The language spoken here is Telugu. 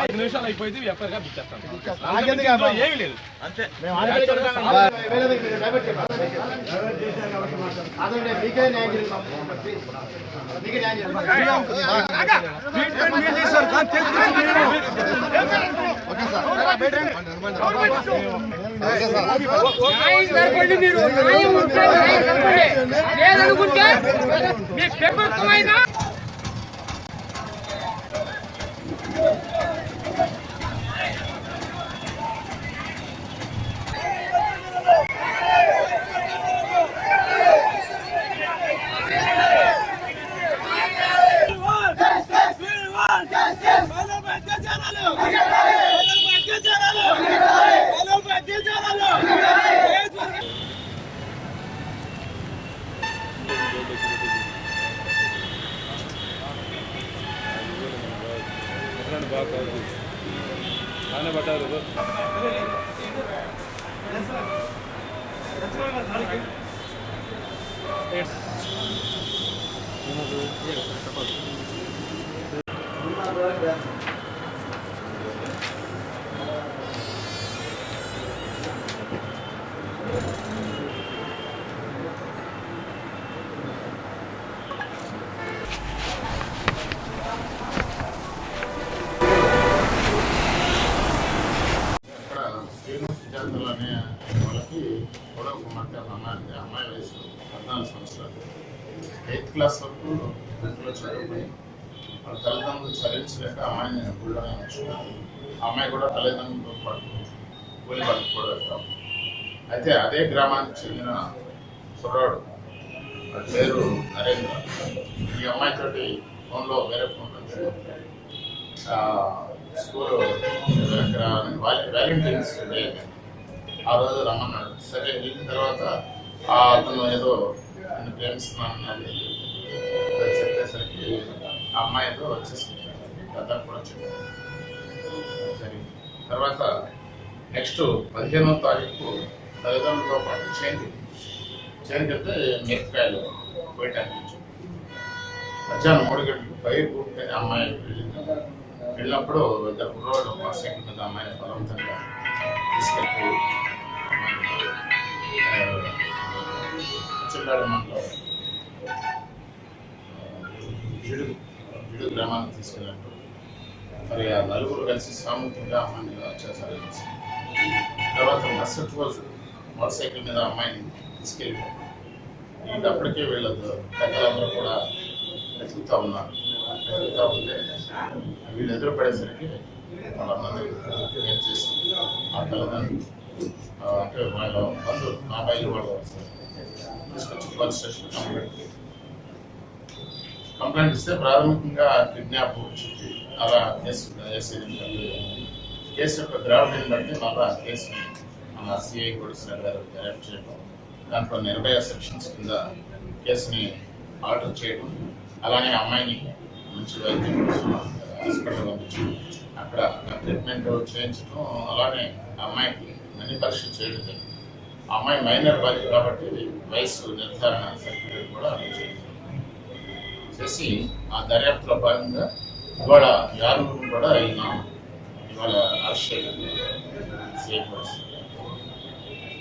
ఐదు నిమిషాలు అయిపోయింది ఎఫ్ఐఆర్గా ఇచ్చేస్తాను లేదు. అంతే మేము దగ్గర మీరు న్యాయం. మీకే న్యాయం చేయాలి. ట్రీట్మెంట్ మీరు చేశారు కానీ తీసుకొచ్చి మీరు న్యాయం జరపండి మీరు న్యాయం ఉంటే న్యాయం జరపండి లేదనుకుంటే మీ కూడా అమ్మాయి అమ్మాయి వయసు పద్నాలుగు సంవత్సరాలు ఎయిత్ క్లాస్ వరకు టెన్త్లో చదువుకుని వాళ్ళ తల్లిదండ్రులు చదివించలేక అమ్మాయిని గుళ్ళని ఉంచుకున్నారు ఆ అమ్మాయి కూడా తల్లిదండ్రులతో పాటు కూలి వాళ్ళకి కూడా వెళ్తాం అయితే అదే గ్రామానికి చెందిన కుర్రాడు వాడి పేరు నరేంద్ర. ఈ అమ్మాయితోటి ఫోన్లో వేరే ఫోన్ స్కూల్ దగ్గర డే ఆ రోజు రమ్మన్నాడు. సరే వెళ్ళిన తర్వాత ఆ అతను ఏదో నన్ను ప్రేమిస్తున్నాను అని చెప్పేసరికి ఆ అమ్మాయి ఏదో వచ్చేసింది. పెద్ద కూడా చెప్పాను సరే తర్వాత నెక్స్ట్ పదిహేనో తారీఖు తల్లిదండ్రులతో పాటు చేయండి. చేయండి వెళ్తే మిరపకాయలు పోయటానికి మధ్యాహ్నం మూడు గంటలకు పై పూర్తి అమ్మాయి వెళ్ళింది. వెళ్ళినప్పుడు ఇద్దరు కుర్రోళ్ళు మోటార్ సైకిల్ మీద అమ్మాయిని బలవంతంగా తీసుకెళ్ళి చిల్లాడ మండలం జిడుగు జిడుగు గ్రామానికి తీసుకెళ్ళారు మరి ఆ నలుగురు కలిసి సామూహికంగా అమ్మాయిని అత్యాచారం చేశారు. తర్వాత మరుసటి రోజు మోటార్ సైకిల్ మీద అమ్మాయిని తీసుకెళ్ళిపోయారు. ఇది అప్పటికే వీళ్ళ పెద్దలందరూ కూడా వెతుకుతూ ఉన్నారు. వెతుకుతూ ఉంటే వీళ్ళు ఎదురు పడేసరికి వాళ్ళందరినీ చేసి ఆ తల్లిదండ్రులు అంటే వాళ్ళ బంధువులు మా అబ్బాయిలు వాళ్ళు తీసుకొచ్చి పోలీస్ స్టేషన్ కంప్లైంట్ కంప్లైంట్ ఇస్తే ప్రాథమికంగా కిడ్నాప్ వచ్చింది అలా కేసు వేసేది కేసు యొక్క గ్రావిటీని బట్టి మళ్ళా కేసు మన సిఐ కొడిసిన గారు డైరెక్ట్ చేయడం దాంట్లో నిర్భయ సెక్షన్స్ కింద కేసుని ఆర్డర్ చేయడం అలానే అమ్మాయిని మంచి వైద్యం కోసం హాస్పిటల్ పంపించడం అక్కడ ట్రీట్మెంట్ చేయించడం అలానే అమ్మాయికి అని పరీక్ష చేయడం జరిగింది. ఆ అమ్మాయి మైనర్ బాధ్యత కాబట్టి వయసు నిర్ధారణ సర్టిఫికేట్ కూడా చేసి ఆ దర్యాప్తులో భాగంగా ఇవాళ యారు కూడా అయినా ఇవాళ అరెస్ట్ చేయడం సిఐ